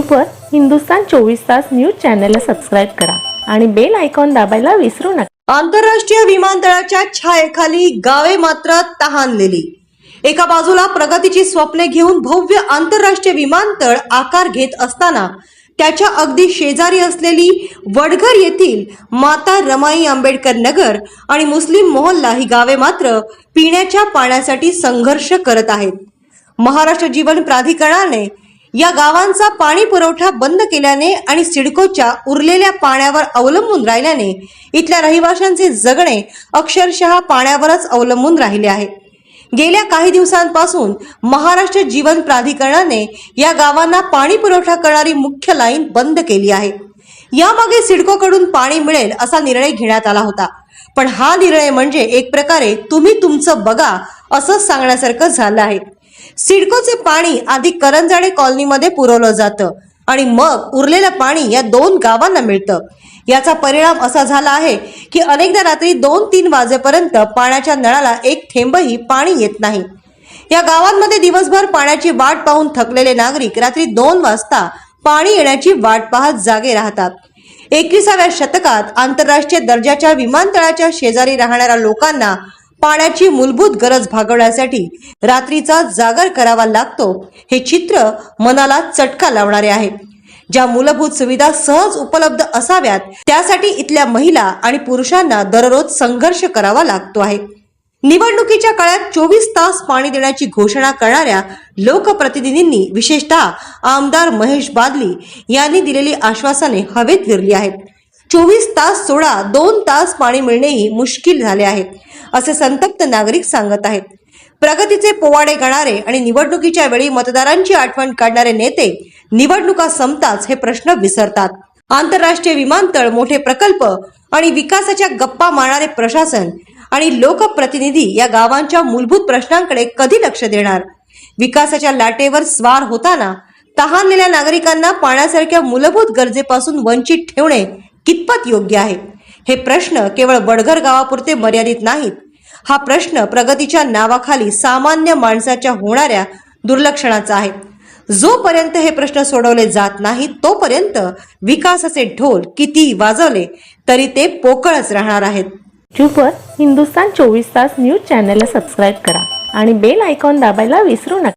यूट्यूबवर हिंदुस्तान चोवीस तास न्यूज चॅनलला सबस्क्राईब करा आणि बेल आयकॉन दाबायला विसरू नका. आंतरराष्ट्रीय विमानतळाच्या छायेखाली गावे मात्र तहानलेली. एका बाजूला प्रगतीची स्वप्ने घेऊन भव्य आंतरराष्ट्रीय विमानतळ आकार घेत असताना त्याच्या अगदी शेजारी असलेली वडघर येथील माता रमाई आंबेडकर नगर आणि मुस्लिम मोहल्ला ही गावे मात्र पिण्याच्या पाण्यासाठी संघर्ष करत आहेत. महाराष्ट्र जीवन प्राधिकरणाने या गावांचा पाणी पुरवठा बंद केल्याने आणि सिडकोच्या उरलेल्या पाण्यावर अवलंबून राहिल्याने इथल्या रहिवाशांचे जगणे अक्षरशः पाण्यावरच अवलंबून राहिले आहे. गेल्या काही दिवसांपासून महाराष्ट्र जीवन प्राधिकरणाने या गावांना पाणी पुरवठा करणारी मुख्य लाईन बंद केली आहे. यामागे सिडकोकडून पाणी मिळेल असा निर्णय घेण्यात आला होता. पण हा निर्णय म्हणजे एक प्रकारे तुम्ही तुमचं बघा असं सांगण्यासारखं झालं आहे. सिडकोचे पाणी आधी करंजाडे कॉलनीमध्ये पुरवलं जातं आणि मग उरलेलं पाणी या दोन गावांना मिळतं. याचा परिणाम असा झाला आहे की अनेकदा रात्री दोन तीन वाजेपर्यंत पाण्याच्या नळाला एक थेंबही पाणी येत नाही. या गावांमध्ये दिवसभर पाण्याची वाट पाहून थकलेले नागरिक रात्री दोन वाजता पाणी येण्याची वाट पाहत जागे राहतात. एकविसाव्या शतकात आंतरराष्ट्रीय दर्जाच्या विमानतळाच्या शेजारी राहणाऱ्या लोकांना पाण्याची मूलभूत गरज भागवण्यासाठी रात्रीचा जागर करावा लागतो हे चित्र मनाला चटका लावणारे आहे. ज्या मूलभूत सुविधा सहज उपलब्ध असाव्यात त्यासाठी इथल्या महिला आणि पुरुषांना दररोज संघर्ष करावा लागतो आहे. निवडणुकीच्या काळात चोवीस तास पाणी देण्याची घोषणा करणाऱ्या लोकप्रतिनिधींनी विशेषतः आमदार महेश बादली यांनी दिलेली आश्वासने हवेत विरली आहेत. चोवीस तास सोडा दोन तास पाणी मिळणेही मुश्किल झाले आहे असे संतप्त नागरिक सांगत आहेत. प्रगतीचे पोवाडे गणारे आणि निवडणुकीच्या वेळी मतदारांची आठवण काढणारे नेते निवडणुका संपताच हे प्रश्न विसरतात. आंतरराष्ट्रीय विमानतळ मोठे प्रकल्प आणि विकासाच्या गप्पा मारणारे प्रशासन आणि लोकप्रतिनिधी या गावांच्या मूलभूत प्रश्नांकडे कधी लक्ष देणार? विकासाच्या लाटेवर स्वार होताना तहानलेल्या नागरिकांना पाण्यासारख्या मूलभूत गरजेपासून वंचित ठेवणे कितपत योग्य आहे? हे प्रश्न केवळ बडघर गावापुरते मर्यादित नाहीत. हा प्रश्न प्रगतीच्या नावाखाली सामान्य माणसाच्या होणाऱ्या दुर्लक्षणाचा आहे. जोपर्यंत हे प्रश्न सोडवले जात नाहीत तोपर्यंत विकासाचे ढोल किती वाजवले तरी ते पोकळच राहणार आहेत. यूट्यूबवर हिंदुस्तान चोवीस तास न्यूज चॅनलला सबस्क्राईब करा आणि बेल आयकॉन दाबायला विसरू नका.